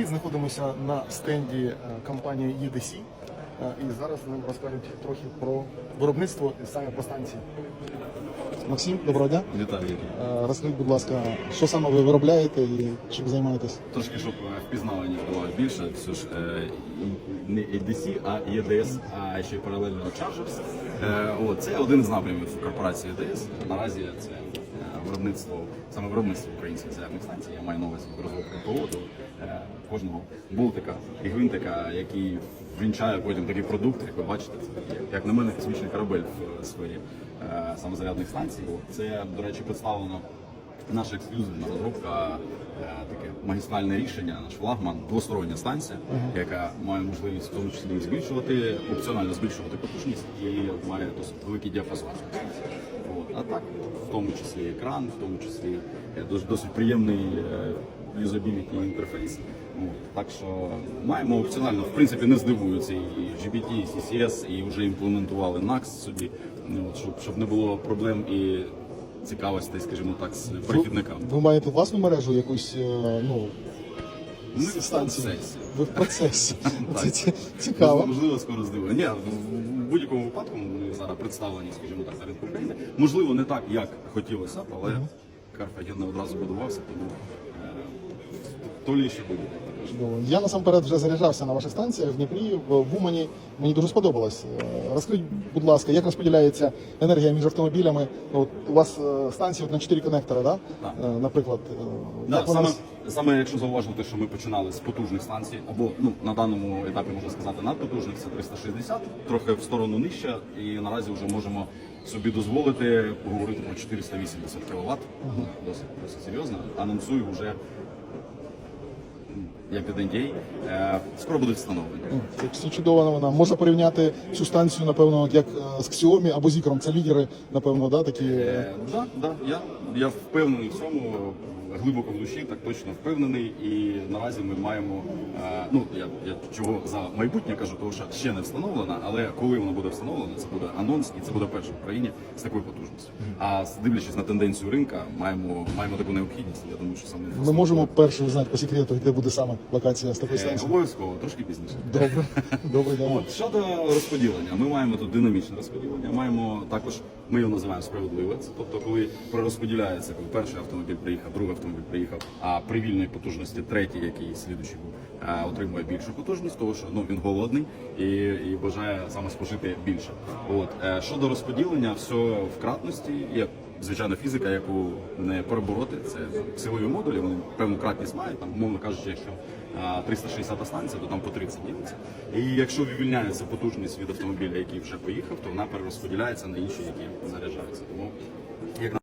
Ми знаходимося на стенді е, компанії EDC е, і зараз нам розкажуть трохи про виробництво і саме по станції. Максим, доброго дня. Вітаю. Е, Розкажіть, будь ласка, що саме ви виробляєте і чим займаєтесь? Трошки, щоб впізнавання було більше, все ж не EDC, а EDS, а ще й паралельно Chargers. О, це один з напрямів корпорації EDS. Наразі це виробництво, саме виробництво українських зарядних станцій. Я маю на увазі розробку поводу е, кожного болтика і гвинтика, який вінчає потім такий продукт, як ви бачите, це як на мене, космічний корабель в е, сфері самозарядних станцій. Це, до речі, представлено Наша ексклюзивна розробка, е, таке магістральне рішення, наш флагман, двостороння станція, яка має можливість в тому числі збільшувати, опціонально збільшувати потужність і має досить великий діапазон. Так, в тому числі екран, в тому числі е, досить, приємний е, юзабіліті інтерфейс. Так що маємо опціонально, в принципі, не здивуються і GPT, і CCS, і вже імплементували NAX собі, ну, щоб, щоб не було проблем і цікавостей, скажімо так, з перехідниками. Ви маєте власну мережу якусь, е, ну, Ми в станції? процесі. Ви в процесі. Це цікаво. Можливо, скоро здивує. Ні, в в будь-якому випадку ми зараз представлені, скажімо так, на ринку України. Можливо, не так, як хотілося б, але Карфаген не одразу будувався, тому е, то ліше буде. Я насамперед вже заряджався на ваших станціях в Дніпрі, в Умані. Мені дуже сподобалось. Е, Розкажіть, будь ласка, як розподіляється енергія між автомобілями? От у вас е, станції на 4 конектори, да? Так. Е, наприклад, Да, як саме, с- саме якщо зауважувати, що ми починали з потужних станцій, або ну на даному етапі можна сказати надпотужних, це 360, трохи в сторону нижче, і наразі вже можемо собі дозволити говорити про 480 кВт. Ну, досить, досить серйозно. Анонсую вже як NDA, е, скоро будуть встановлені. Це чудова новина. Можна порівняти цю станцію, напевно, як е, з Xiaomi або з Ікром. Це лідери, напевно, да, такі. е, Е, да, да, я, я впевнений в цьому, глибоко в душі, так точно впевнений. І наразі ми маємо, е, ну я, я чого за майбутнє кажу, тому що ще не встановлено, але коли воно буде встановлено, це буде анонс, і це буде перше в Україні з такою потужністю. А дивлячись на тенденцію ринка, маємо маємо таку необхідність. Я думаю, що саме Ми можемо перше знати по секрету, де буде саме локація з такої Е, станції. обов'язково трошки пізніше. Добре, добре, добре. От щодо розподілення, ми маємо тут динамічне розподілення. Маємо також, ми його називаємо справедливе. Це тобто, коли пророзподіляється, коли перший автомобіль приїхав, другий автомобіль приїхав, а при вільної потужності третій, який слідуючий був, е, отримує більшу потужність, тому що ну він голодний і, і бажає саме спожити більше. От е, щодо розподілення, все в кратності є. Звичайно, фізика, яку не перебороти, це силові модулі, вони певну кратність мають. Там, умовно кажучи, якщо а, 360 станція, то там по 30 ділиться. І якщо вивільняється потужність від автомобіля, який вже поїхав, то вона перерозподіляється на інші, які заряджаються. Тому як